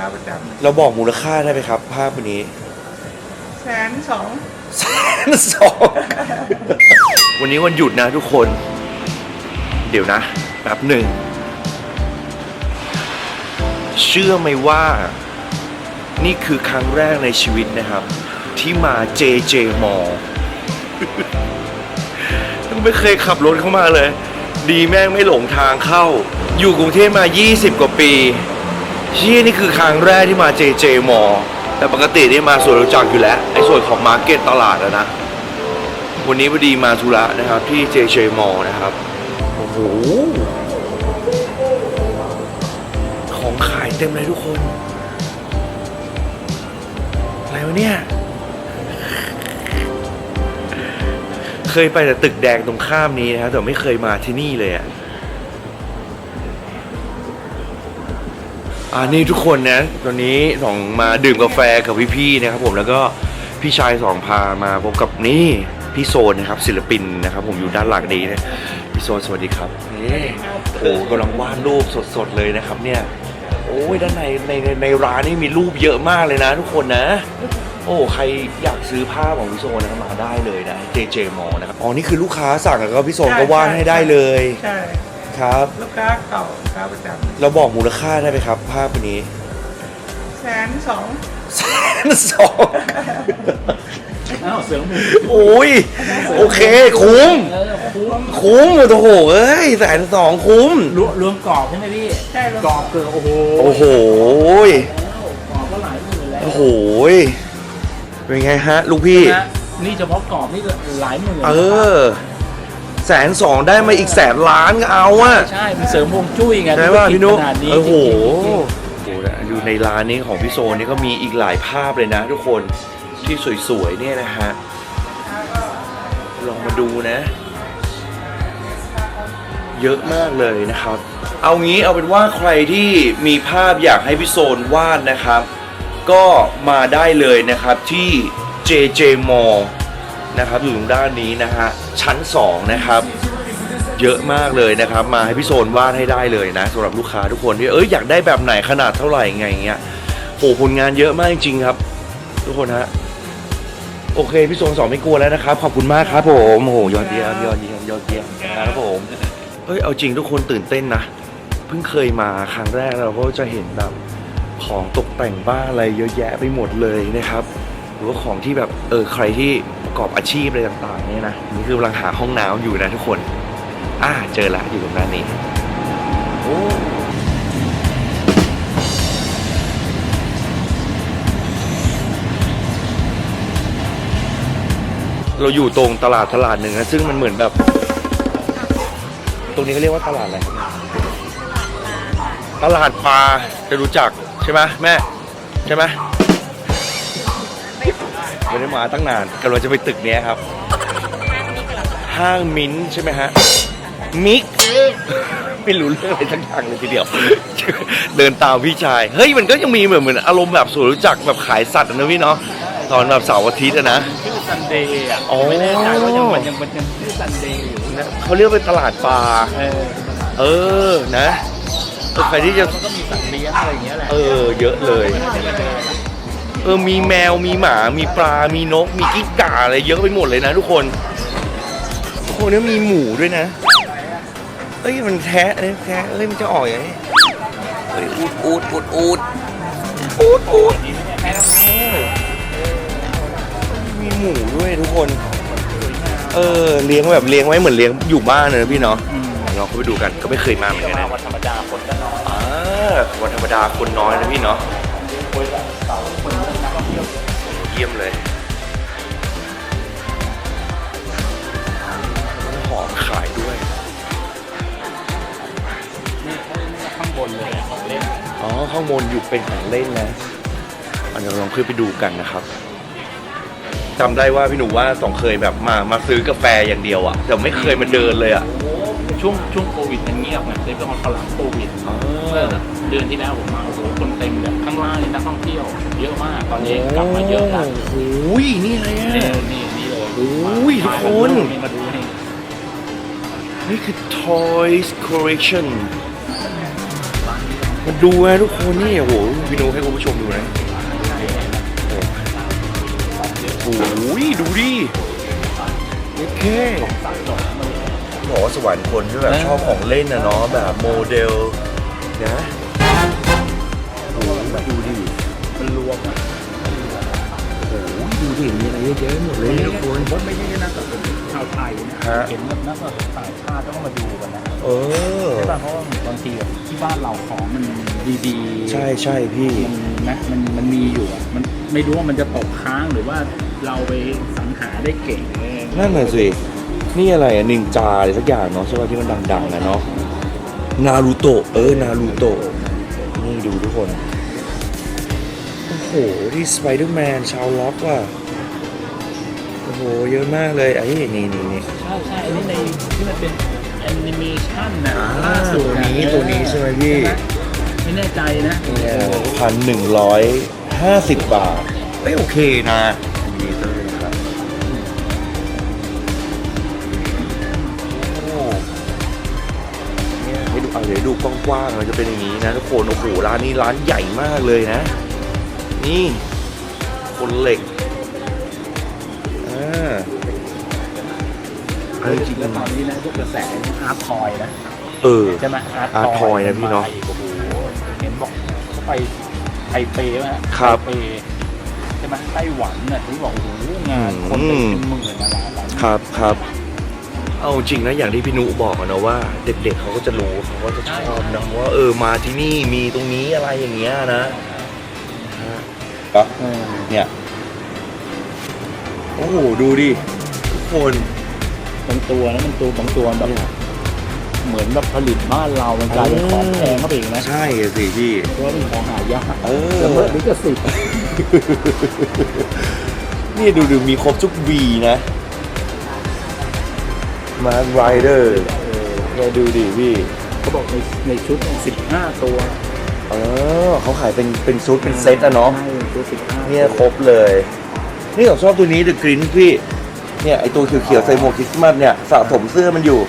ค้าประจเราบอกมูลค่าได้ไหมครับ ภาพวันนี้ำแสนสองแสนสองวันนี้วันหยุดนะทุกคน เดี๋ยวนะแป๊บหนึ่ง เชื่อไหมว่า นี่คือครั้งแรกในชีวิตนะครับ ที่มา JJ m a l l ไม่เคยขับรถเข้ามาเลย ดีแม่งไม่หลงทางเข้า อยู่กรุงเทพมา 20 กว่าปี เชี่ยนี่คือครั้งแรกที่มา JJ m a l l แต่ปกตินี่มาสวนรู้จักอยู่แล้ว ไอ้ส่วนของมาร์เก็ตตลาดอะนะ วันนี้พอดีมาธุระนะครับที่ JJ m a l l นะครับ โอ้โห ของขายเต็มเลยทุกคน อะไรวะเนี่ย เคยไปแต่ตึกแดงตรงข้ามนี้นะครับแต่ไม่เคยมาที่นี่เลยอะ อ่านี่ทุกคนนะตอนนี้สองมาดื่มกาแฟกับพี่ๆนะครับผมแล้วก็พี่ชายสองพามาพบกับนี่พี่โซนนะครับศิลปินนะครับ ผมอยู่ด้านหลังนี้นะพี่โซนสวัสดีครับนี่โอ้กำลังวาดรูปสดๆเลยนะครับเนี่ยโอ้ยด้านในในในในร้านนี่มีรูปเยอะมากเลยนะ ทุกคนนะ โอ้ใครอยากซื้อภาพของพี่โซนนะครับมาได้เลยนะ JJ m a l l นะครับอ๋อนี่คือลูกค้าสั่งแล้วก็พี่โซนก็วาดให้ได้เลยใช่ ครับ ลูกค้าเก่าลูกค้าประจเราบอกมูลค่าได้ไหมครับ ภาพวันนี้ำแสนสองแสนสองอ้าวเสือหมูโอ้ยโอเค คุ้ม เออคุ้มคุ้มโอ้โหเอ้ยแสนสองคุ้ม รวมรวมกรอบใช่ไหมพี่ใช่รถกรอบเกิดโอ้โหโอ้โหแล้วกรอบก็หลายหมื่นแล้วโอ้โหเป็นไงฮะ ลูกพี่ นะนี่เฉพาะกรอบนี่ก็หลายหมื่นเออ แสนสองได้มาอีกแสนล้านก็เอาอะใช่มันเสริมวงจุ้ยไงใช่ป่ะพี่นุ๊กขนาดนี้โอ้โหจริงโอ้โหดูในร้านนี้ของพี่โซนนี่ก็มีอีกหลายภาพเลยนะ ทุกคนที่สวยๆเนี่ยนะฮะลองมาดูนะ เยอะมากเลยนะครับ เอางี้เอาเป็นว่าใครที่มีภาพอยากให้พี่โซนวาดนะครับ ก็มาได้เลยนะครับที่ JJ Mall นะครับอยู่ตรงด้านนี้นะฮะชั้น 2 นะครับ เยอะมากเลยนะครับ มาให้พี่โซนวาดให้ได้เลยนะสำหรับลูกค้าทุกคนที่เอ้ยอยากได้แบบไหนขนาดเท่าไหร่ไงเงี้ยโหผลงานเยอะมากจริงๆครับ ทุกคนฮะโอเคพี่โซนสองไม่กลัวแล้วนะครับ ขอบคุณมากครับผมโอ้โหยอดเยี่ยมยอดเยี่ยมยอดเยี่ยมนะครับผมเอ้ยเอาจริงทุกคนตื่นเต้นนะเพิ่งเคยมาครั้งแรกเราก็จะเห็นแบบของตกแต่งบ้านอะไรเยอะแยะไปหมดเลยนะครับ หรือว่าของที่แบบเออใครที่ ประกอบอาชีพอะไรต่างๆเนี่ยนะนี่คือกำลังหาห้องน้ำอยู่นะทุกคนอ่าเจอแล้วอยู่ตรงด้านนี้โอ้เราอยู่ตรงตลาดตลาดหนึ่งนะซึ่งมันเหมือนแบบ ตรงนี้เขาเรียกว่าตลาดอะไรครับเนี่ยตลาดปลาจะรู้จักใช่ไหมแม่ ใช่ไหม ไม่ได้มาตั้งนานกำลังจะไปตึกเนี้ยครับ ห้างมิ้นท์ใช่ไหมฮะ มิก ไม่รู้เรื่องอะไรทั้งอย่างเลยทีเดียว เดินตามพี่ชาย เฮ้ยมันก็ยังมีเหมือนเหมือนอารมณ์แบบสวนรู้จักแบบขายสัตว์อะนะพี่เนาะตอนแบบเสาร์อาทิตย์อะนะ ชื่อซันเดย์อะอ๋อ ไม่แน่ใจว่ายังมันยังมันยังชื่อซันเดย์อยู่เขาเรียกเป็นตลาดปลาเออเออนะเออใครที่จะมันก็มีสัตว์เลี้ยงอะไรอย่างเงี้ยแหละเออเยอะเลย เออมีแมวมีหมา มีปลา มีนก มีกิ้งก่าอะไรเยอะไปหมดเลยนะทุกคนทุกคนเนี่ยมีหมูด้วยนะเอ้ยมันแทะเนี่ยแทะเอ้ยมันจะออกอย่างนี้เอ้ยอูดอูดอูดอูดอูดอูดมีหมูด้วยทุกคน เออเลี้ยงแบบเลี้ยงไว้เหมือนเลี้ยงอยู่บ้านเลยนะพี่เนาะอืมเราเข้าไปดูกันก็ไม่เคยมาเหมือนกันมานะวันธรรมดาคนก็น้อยอ่าวันธรรมดาคนน้อยนะพี่เนาะ ยี่ยมเลยหอมขายด้วยนี่เขาเรียกว่าข้างบนเลยอะของเล่นอ๋อข้างบนอยู่เป็นของเล่นนะอันเดี๋ยวลองขึ้นไปดูกันนะครับจำได้ว่าพี่หนูว่าสองเคยแบบมามาซื้อกาแฟอย่างเดียวอะแต่ไม่เคยมาเดินเลยอะโอ้ช่วงช่วงโควิดมันเงียบไงเลยเป็นคนหลังโควิดอ๋อเมื่อเดือนที่แล้วผมมาโอ้โหคนเต็มเลย ข้างล่างนี่นักท่องเที่ยว เยอะมากตอนนี้กลับมาเยอะแล้วโอ้ยนี่อะไรอะนี่นี่นี่เลยโอ้ยทุกคนนี่มาดูนี่นี่คือ Toys Collection โอ้มาดูนะทุกคนนี่โอ้โหพี่โนให้คุณผู้ชมดูนะโอ้โหดูดิโอเคบอกว่าสวรรค์คนที่แบบชอบของเล่นนะเนาะแบบโมเดลนะโอ้โห ดูดิมันรวมอะโอ้โหดูดิมีอะไรเยอะแยะหมดเลยทุกคนรถไม่ใช่นักแบบชาวไทยนะฮะเห็นแบบนักแบบต่างชาติต้องมาดูกันนะเออใช่ป่ะเพราะว่าบางทีแบบที่บ้านเราของมันดีๆ ใช่ใช่พี่มันนะมันมันมีอยู่อะมันไม่รู้ว่ามันจะตกค้างหรือว่าเราไปสรรหาได้เก่งเองนั่นน่ะสินี่อะไรอะนินจาอะไรสักอย่างเนาะใช่ป่ะที่มันดังๆนะเนาะนารูโตะเออนารูโตะนี่ดูทุกคน โอ้โหที่สไปเดอร์แมนชาวล็อกว่ะโอ้โหเยอะมากเลยไอ้นี่นี่นี่ใช่ใช่อันนี้ในที่มันเป็นแอนิเมชันนะอ่าล่าสุดตัวะนี้ตัวนี้ใช่ไหมพี่ไม่แน่ใจนะพันหนึ่งร้อยห้าสิบบาทเอ้ยโอเคนะดีเลยครับโอ้เนี่ยให้ดูเอาเดี๋ยวดูกว้างๆมันจะเป็นอย่างนี้นะทุกคนโอ้โหร้านนี้ร้านใหญ่มากเลยนะ นี่คนเหล็กอ่าเออจริงแล้วตอนนี้นะพวกกระแสอาร์ตทอยนะเออ ใช่ไหมอาร์ต Art Toy นะพี่เนาะโอ้โหเห็นบอกเขาไปไทเปไหมฮะครับ ไทเปใช่ไหมไต้หวันน่ะที่บอกโอ้โหงานคนเป็นหมื่นๆนะร้านนั้นครับครับ เอาจริงนะอย่างที่พี่นุบอกอะนะว่า เด็กๆเขาก็จะรู้เขาก็จะชอบนะว่าเออมาที่นี่มีตรงนี้อะไรอย่างเงี้ยนะ ก็เออเนี่ย โอ้โห ดูดิทุกคนบางตัวนะมันตัวบางตัวแบบ เหมือนแบบผลิตบ้านเรา มันกลายเป็นของแพงเข้าไปอีกนะ ใช่อะสิพี่เพราะว่าเป็นของหายากเออแล้วเมื่อลิขสิทธิ์นี่ดูดูมีครบทุกวีนะมาไรเดอร์แกดูดิพี่เขาบอกในในชุดสิบห้าตัว เออเขาขายเป็นเป็นชุดเป็นเซตอะเนาะใช่ตัวสิบห้าเนี่ยครบเลย นี่ผมชอบตัวนี้ The Green พี่เนี่ยไอตัวเขียวๆใส่หมวกคริสต์มาสเนี่ยสะสมเสื้อมันอยู่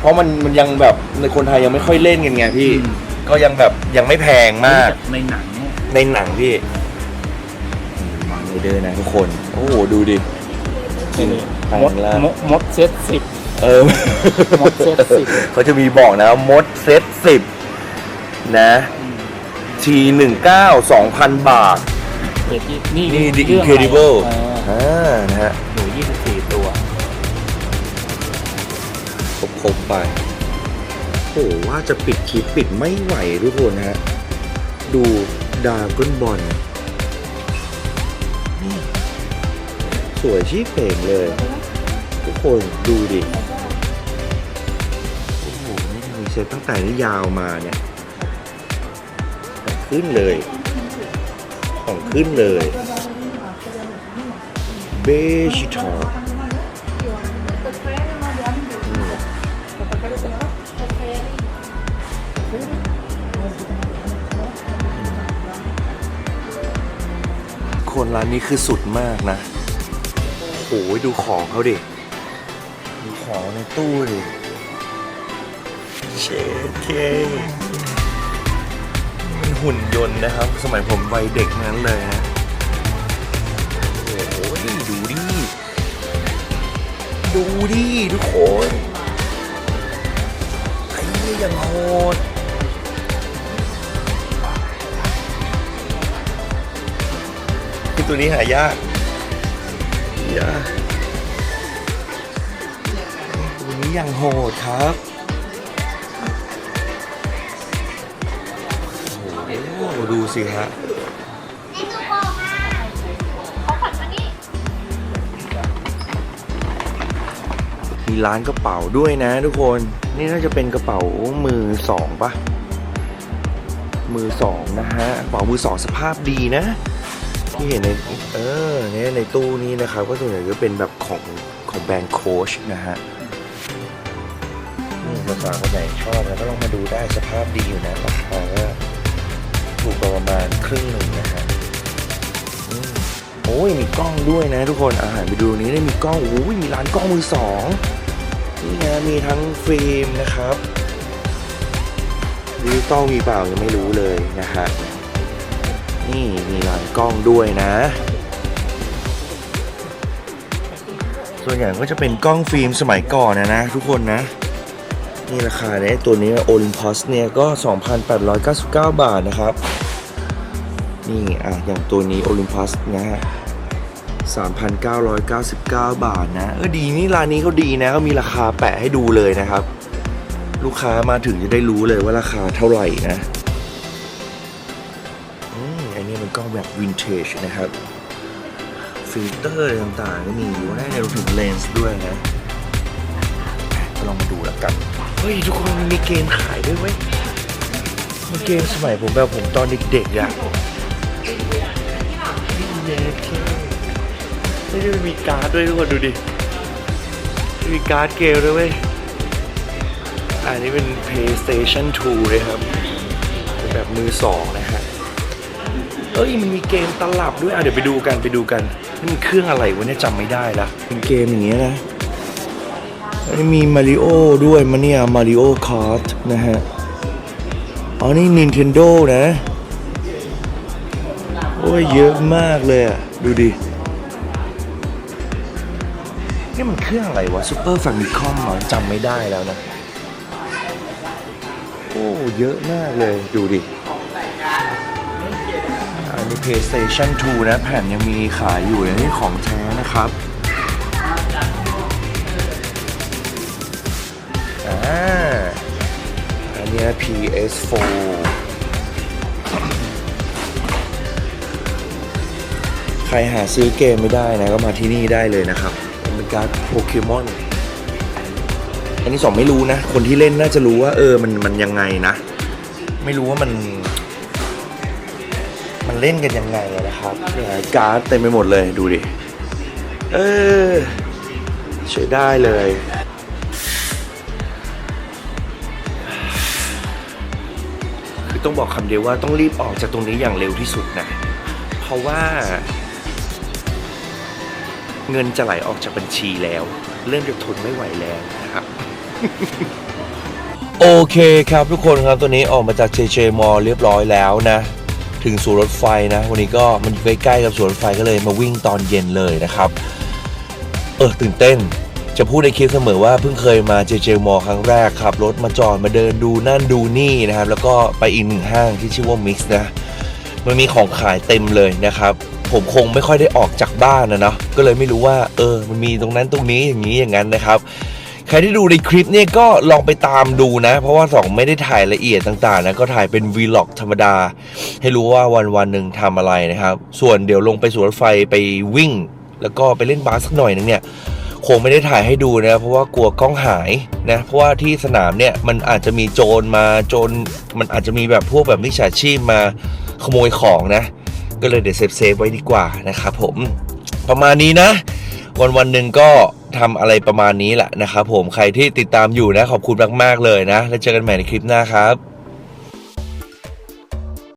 เพราะมันมันยังแบบในคนไทยยังไม่ค่อยเล่นกันไงพี่ ก็ยังแบบยังไม่แพงมากในหนังเนี่ยในหนังพี่มาเลยเด้อนะทุกคน โอ้โหดูดิแพงมดแล้วมดมดเซตสิบเออมดเซตสิบเขาจะมีบอกนะมดเซตสิบ นะทีหนึ่งเก้าสองพันบาทเด็ดนี่นี่ The เรื่องอะไร Incredible เอออ่านะฮะหนูยี่สิบสี่ตัว ครบๆไปโอ้ว่าจะปิดคลิปปิดไม่ไหวทุกคนนะฮะดูดาก้นบอลนี่สวยชี้เป่งเลย ทุกคนดูดิ โอ้โหนี่มีเซตตั้งแต่นี่ยาวมาเนี่ย ขึ้นเลย ของขึ้นเลยเบชิทอร์คนร้านนี้คือสุดมากนะโอ้ยดูของเขาดิ ดูของในตู้ดิเชดเค หุ่นยนต์นะครับ สมัยผมวัยเด็กนั้นเลยนะโอ้โหดูดิ ดูดิทุกคนไอ้เหี้ยยังโหดคือตัวนี้หายากยากตัวนี้ยังโหดครับ ดูสิฮะมีร้านกระเป๋าด้วยนะทุกคน นี่น่าจะเป็นกระเป๋ามือสองปะมือสองนะฮะกระเป๋ามือสองสภาพดีนะ ที่เห็นในเออเนี่ยในตู้นี้นะครับก็ส่วนใหญ่ก็เป็นแบบของของแบรนด์โคชนะฮะนี่ภาษาคนไหนชอบนะก็ลองมาดูได้สภาพดีอยู่นะราคาก็ถูกกว่า ประมาณครึ่งหนึ่งนะฮะโอ้ยมีกล้องด้วยนะทุกคนอาหารไปดูนี้ได้มีกล้องโอ้ยมีร้านกล้องมือสองนี่นะมีทั้งฟิล์มนะครับดิจิตอลมีเปล่ายังไม่รู้เลยนะฮะนี่มีหลายกล้องด้วยนะ ส่วนใหญ่ก็จะเป็นกล้องฟิล์มสมัยก่อนนะนะทุกคนนะนี่ราคาเนี่ยตัวนี้โอลิม u s เนี่ยก็ 2,899 บาทนะครับ นี่อะอย่างตัวนี้โอลิม u s นะฮะ3,999 บาทนะ เออดีนี่ร้านนี้เขาดีนะเขามีราคาแปะให้ดูเลยนะครับ ลูกค้ามาถึงจะได้รู้เลยว่าราคาเท่าไหร่นะอืมอันนี้มันกล้องแบบวินเทจนะครับ ฟิลเตอร์อะไรต่างๆก็มีอยู่ได้ในรวมถึงเลนส์ด้วยนะลองมาดูแล้วกัน เฮ้ย ทุกคนมีเกมขายด้วยเว้ยมีเกมสมัยผมแบบผมตอนเด็กๆอะ เด็กไม่ได้มีการ์ดด้วยทุกคนดูดิ มีการ์ดเกมด้วยเว้ย อันนี้เป็น PlayStation 2 เลยครับ เป็นแบบมือสองนะฮะ เอ้ยมันมีเกมตลับด้วย อะเดี๋ยวไปดูกันไปดูกันนี่มันเครื่องอะไรวะเนี่ยจำไม่ได้ละ เป็นเกมอย่างเงี้ยนะอันนี้มีมาริโอด้วยมาเนี่ยมาริโอคาร์ดนะฮะ อ๋อนี่ Nintendo นะ ยเยอะมากเลยอะ ดูดิ นี่มันเครื่องอะไรวะซูเปอร์ฟ m มิคอมเหรอจำไม่ได้แล้วนะ โอ้เยอะมากเลย ดูดิ อันนี้ PlayStation 2 นะ แผ่นยังมีขายอยู่อันนี้ของแท้นะครับอ่าอันนี้ PS4 ใครหาซื้อเกมไม่ได้นะก็มาที่นี่ได้เลยนะครับ เป็นการโปเกมอน อันนี้สองไม่รู้นะ คนที่เล่นน่าจะรู้ว่าเออมันมันยังไงนะ ไม่รู้ว่ามัน มันเล่นกันยังไงนะครับเนี่ยการ์ดเต็มไปหมดเลยดูดิ เออใช้ได้เลยคือต้องบอกคำเดียวว่าต้องรีบออกจากตรงนี้อย่างเร็วที่สุดนะ เพราะว่า เงินจะไหลออกจากบัญชีแล้ว เริ่มจะทนไม่ไหวแล้วนะครับ โอเคครับทุกคนครับตัวนี้ออกมาจาก JJ m a l l เรียบร้อยแล้วนะ ถึงศูนย์รถไฟนะ วันนี้ก็มันอยู่ใกล้ๆกับศูนย์รถไฟก็เลยมาวิ่งตอนเย็นเลยนะครับ เออตื่นเต้นจะพูดในคลิปเสมอว่าเพิ่งเคยมา JJ m a l l ครั้งแรกขับรถมาจอดมาเดินดูนั่นดูนี่นะครับ แล้วก็ไปอีกหนึ่งห้างที่ชื่อว่า Mix นะ มันมีของขายเต็มเลยนะครับ ผมคงไม่ค่อยได้ออกจากบ้านนะเนาะก็เลยไม่รู้ว่า เออ มันมีตรงนั้นตรงนี้อย่างนี้อย่างนั้นนะครับใครที่ดูในคลิปเนี่ยก็ลองไปตามดูนะ เพราะว่าสองไม่ได้ถ่ายละเอียดต่างๆนะก็ถ่ายเป็นวีล็อกธรรมดา ให้รู้ว่าวันวันๆหนึ่งทำอะไรนะครับ ส่วนเดี๋ยวลงไปสวนรถไฟไปวิ่ง แล้วก็ไปเล่นบาสสักหน่อยหนึงเนี่ยคงไม่ได้ถ่ายให้ดูนะเพราะว่ากลัวกล้องหายนะเพราะว่าที่สนามเนี่ยมันอาจจะมีโจรมาโจรมันอาจจะมีแบบพวกแบบมิจฉาชีพมาขโมยของนะ ก็เลยเดี๋ยวเซฟเซฟไว้ดีกว่านะครับผมประมาณนี้นะ วันวันหนึ่งก็ทำอะไรประมาณนี้แหละนะครับผมใครที่ติดตามอยู่นะขอบคุณมากๆเลยนะ แล้วเจอกันใหม่ในคลิปหน้าครับ